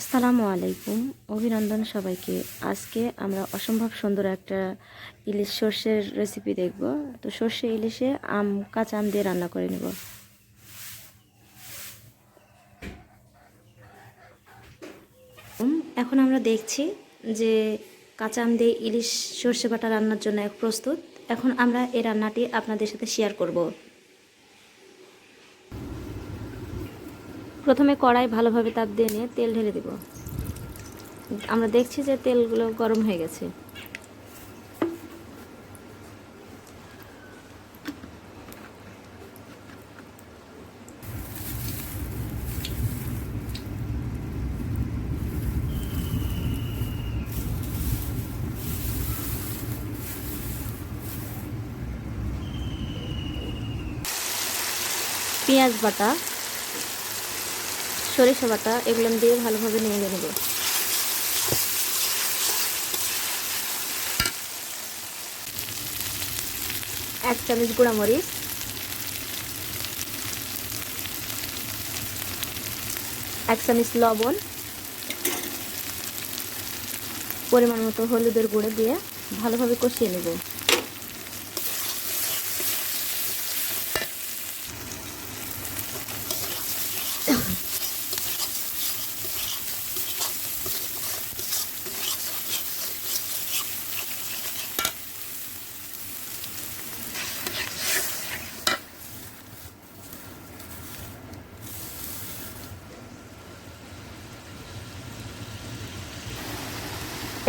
আসসালামু আলাইকুম। অভিনন্দন সবাইকে। আজকে আমরা অসম্ভব সুন্দর একটা ইলিশ সর্ষের রেসিপি দেখব। তো সর্ষে ইলিশে আম, কাঁচা আম দিয়ে রান্না করে নেব। এখন আমরা দেখছি যে কাঁচা আম দিয়ে ইলিশ সর্ষে বাটা রান্নার জন্য এক প্রস্তুত। এখন আমরা এই রান্নাটি আপনাদের সাথে শেয়ার করব। প্রথমে কড়াই ভালোভাবে তাপ দিয়ে নিয়ে তেল ঢেলে দেব। আমরা দেখছি যে তেলগুলো গরম হয়ে গেছে। পেঁয়াজ বাটা। সরিষা বাটা এগুলো দিয়ে ভালোভাবে নিয়ে নেব এক চামচ গুঁড়ামরিচ। এক চামচ লবণ। পরিমাণ মতো হলুদের গুঁড়ো দিয়ে ভালোভাবে কষিয়ে নেব।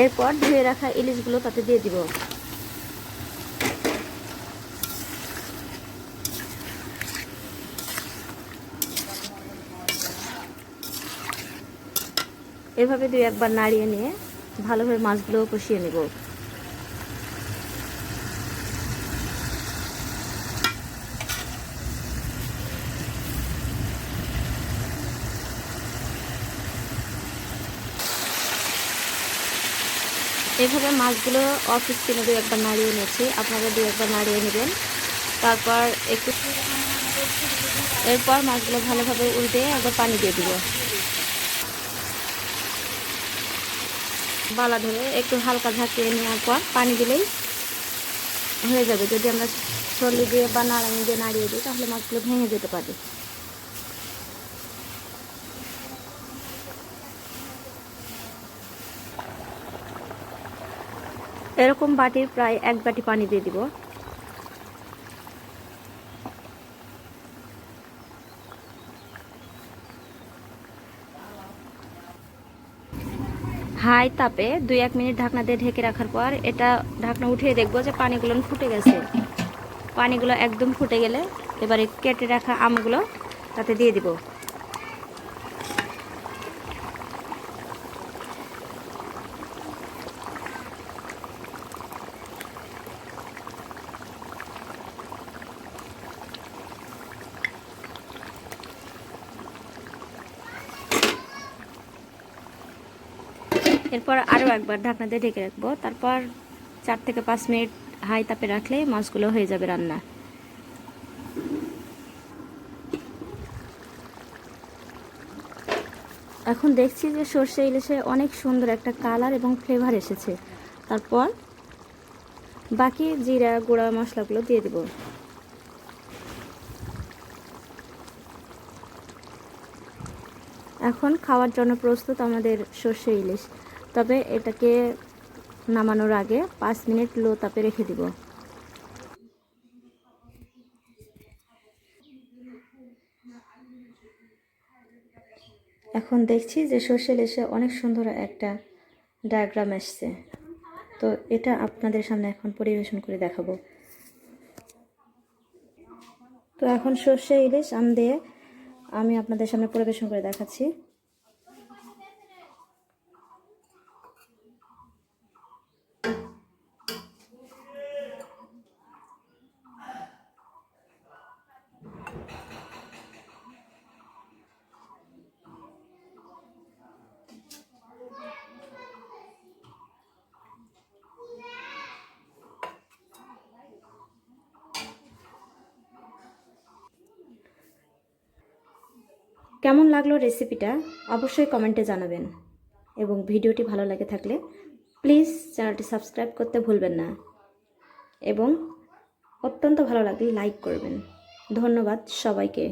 এরপর ধুয়ে রাখা ইলিশগুলো তাতে দিয়ে দিব। এভাবে দুই একবার নাড়িয়ে নিয়ে ভালোভাবে মাছগুলো কষিয়ে নেব। এইভাবে মাছগুলো অফ স্ক্রিনে দু একবার নাড়িয়ে নিয়েছি আপনারা দু একবার নাড়িয়ে নেবেন। তারপর একটু এরপর মাছগুলো ভালোভাবে উল্টে একবার পানি দিয়ে দিব। বালা ধরে একটু হালকা ঝাঁকিয়ে নেওয়ার পর পানি দিলেই হয়ে যাবে। যদি আমরা ছল্লি দিয়ে বা নাড়ানি দিয়ে নাড়িয়ে দিই, তাহলে মাছগুলো ভেঙে যেতে পারে। এরকম বাটির প্রায় এক বাটি পানি দিয়ে দিব। হাই তাপে দুই এক মিনিট ঢাকনা দিয়ে ঢেকে রাখার পর এটা ঢাকনা উঠিয়ে দেখব যে পানিগুলো ফুটে গেছে। পানিগুলো একদম ফুটে গেলে এবারে কেটে রাখা আমগুলো তাতে দিয়ে দিব। এরপর আরও একবার ঢাকনা দিয়ে ঢেকে রাখব। তারপর চার থেকে পাঁচ মিনিট হাই তাপে রাখলে মাছগুলো হয়ে যাবে রান্না। এখন দেখছি যে সর্ষে ইলিশে অনেক সুন্দর একটা কালার এবং ফ্লেভার এসেছে। তারপর বাকি জিরা, গুঁড়া মশলাগুলো দিয়ে দেবো। এখন খাওয়ার জন্য প্রস্তুত আমাদের সর্ষে ইলিশ। তবে এটাকে নামানোর আগে পাঁচ মিনিট লো তাপে রেখে দিব। এখন দেখছি যে সর্ষে ইলিশে অনেক সুন্দর একটা ডায়াগ্রাম এসছে তো এটা আপনাদের সামনে এখন পরিবেশন করে দেখাবো। তো এখন সর্ষে ইলিশ আম দিয়ে আমি আপনাদের সামনে পরিবেশন করে দেখাচ্ছি। কেমন লাগল রেসিপিটা অবশ্যই কমেন্টে জানাবেন। এবং ভিডিওটি ভালো লাগে থাকলে প্লিজ চ্যানেলটি সাবস্ক্রাইব করতে ভুলবেন না। এবং অত্যন্ত ভালো লাগলে লাইক করবেন। ধন্যবাদ সবাইকে।